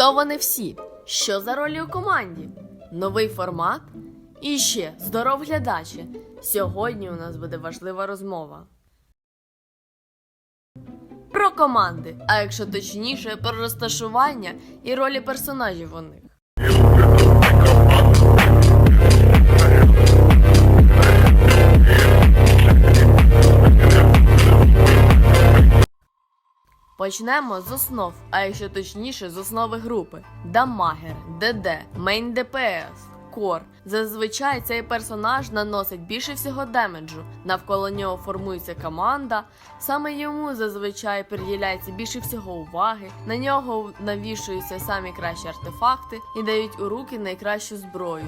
Хто вони всі? Що за ролі у команді? Новий формат? І ще здоров глядачі. Сьогодні у нас буде важлива розмова. Про команди, а якщо точніше, про розташування і ролі персонажів у них. Почнемо з основ, а якщо точніше, з основи групи: Дамагер, ДД, Мейн ДПС, Кор. Зазвичай цей персонаж наносить більше всього демеджу. Навколо нього формується команда. Саме йому зазвичай приділяється більше всього уваги. На нього навішуються самі кращі артефакти і дають у руки найкращу зброю.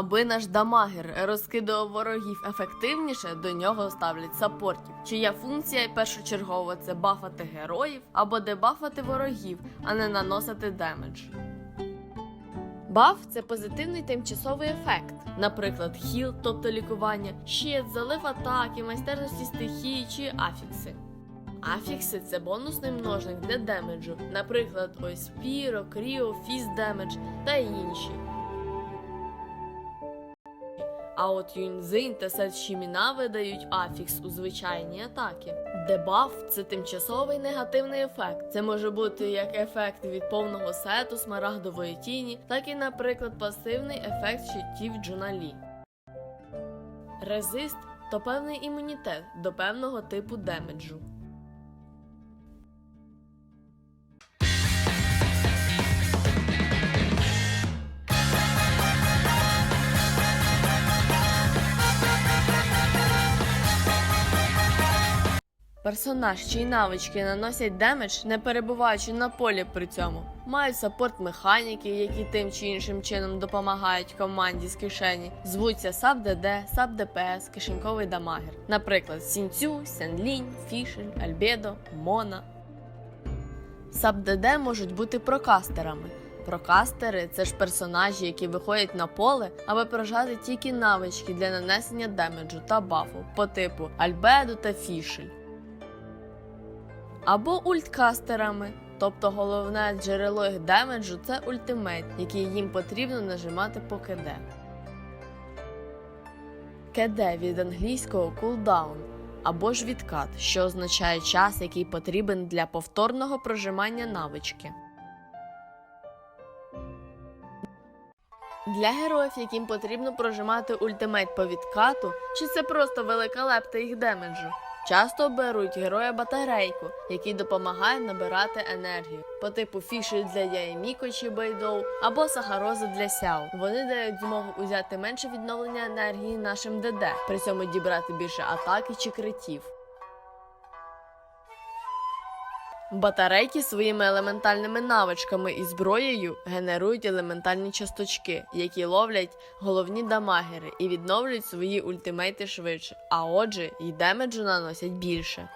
Аби наш дамагер розкидував ворогів ефективніше, до нього ставлять саппортів, чия функція першочергово це бафати героїв або дебафати ворогів, а не наносити демедж. Баф це позитивний тимчасовий ефект, наприклад, хіл, тобто лікування, щит, залив атаки, майстерності стихії чи афікси. Афікси це бонусний множник для демеджу, наприклад, ось Піро, Кріо, Фіз демедж та інші. А от Юньзинь та Сет Шіміна видають афікс у звичайні атаки. Дебаф це тимчасовий негативний ефект. Це може бути як ефект від повного сету смарагдової тіні, так і, наприклад, пасивний ефект щитів Джуналі. Резист то певний імунітет до певного типу демеджу. Персонаж, чиї навички наносять демедж, не перебуваючи на полі при цьому, мають саппорт механіки, які тим чи іншим чином допомагають команді з кишені. Звуться САП ДД, САП ДПС, кишеньковий дамагер. Наприклад, Сінцю, Сенлінь, Фішель, Альбедо, Мона. САП ДД можуть бути прокастерами. Прокастери це ж персонажі, які виходять на поле, аби прожати тільки навички для нанесення демеджу та бафу по типу Альбедо та Фішель або ульткастерами. Тобто головне джерело їх демеджу це ультимейт, який їм потрібно нажимати по КД. КД від англійського кулдаун або ж відкат, що означає час, який потрібен для повторного прожимання навички. Для героїв, яким потрібно прожимати ультимейт по відкату, чи це просто велика лепта їх демеджу. Часто беруть героя батарейку, який допомагає набирати енергію, по типу фішель для Яєміко чи байдоу або сахарози для Сяо. Вони дають змогу узяти менше відновлення енергії нашим ДД, при цьому дібрати більше атаки чи критів. Батарейки своїми елементальними навичками і зброєю генерують елементальні часточки, які ловлять головні дамагери і відновлюють свої ультимейти швидше, а отже, й демеджу наносять більше.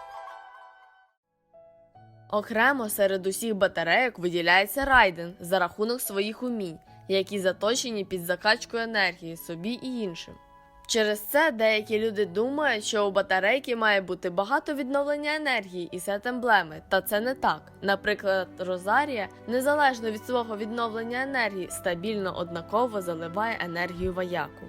Окремо серед усіх батарейок виділяється Райден за рахунок своїх умінь, які заточені під закачку енергії собі і іншим. Через це деякі люди думають, що у батарейки має бути багато відновлення енергії і сет емблеми, та це не так. Наприклад, Розарія, незалежно від свого відновлення енергії, стабільно однаково заливає енергію вояку.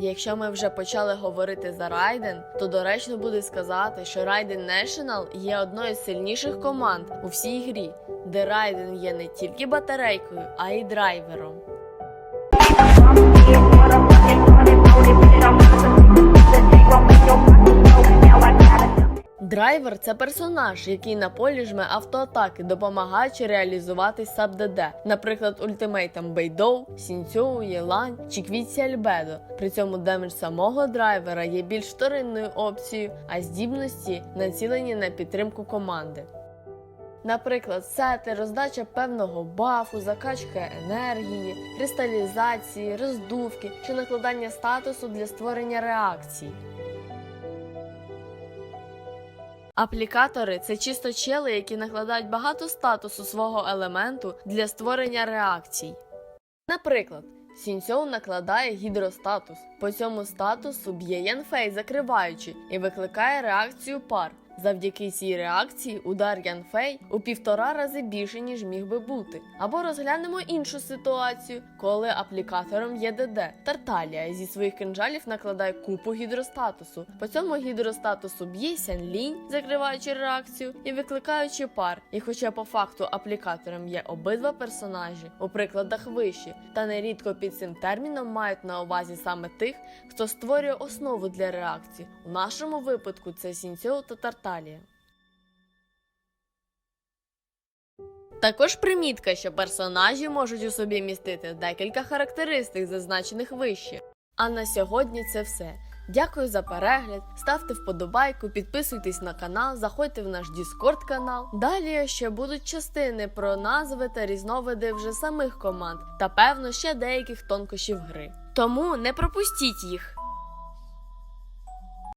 Якщо ми вже почали говорити за Райден, то доречно буде сказати, що Райден National є одною з сильніших команд у всій грі, де Райден є не тільки батарейкою, а й драйвером. Драйвер це персонаж, який на полі жме автоатаки, допомагаючи реалізувати саб-ДД, наприклад, ультимейтам Бейдоу, Сінцю, Єлань чи Квітці Альбедо. При цьому демедж самого драйвера є більш вторинною опцією, а здібності націлені на підтримку команди. Наприклад, сети, роздача певного бафу, закачка енергії, кристалізації, роздувки чи накладання статусу для створення реакцій. Аплікатори це чисто чели, які накладають багато статусу свого елементу для створення реакцій. Наприклад, Сінцьоу накладає гідростатус. По цьому статусу б'є Янфей, закриваючи, і викликає реакцію пар. Завдяки цій реакції удар Янфей у півтора рази більше, ніж міг би бути. Або розглянемо іншу ситуацію, коли аплікатором є ДД. Тарталія зі своїх кинжалів накладає купу гідростатусу. По цьому гідростатусу б'є Сянлінь, закриваючи реакцію і викликаючи пар. І хоча по факту аплікатором є обидва персонажі, у прикладах вищі, та нерідко під цим терміном мають на увазі саме тих, хто створює основу для реакції. У нашому випадку це Сінцьоу та Тарталія. Також примітка, що персонажі можуть у собі містити декілька характеристик, зазначених вище. А на сьогодні це все. Дякую за перегляд. Ставте вподобайку, підписуйтесь на канал, заходьте в наш Discord канал. Далі ще будуть частини про назви та різновиди вже самих команд, та певно ще деяких тонкощів гри. Тому не пропустіть їх.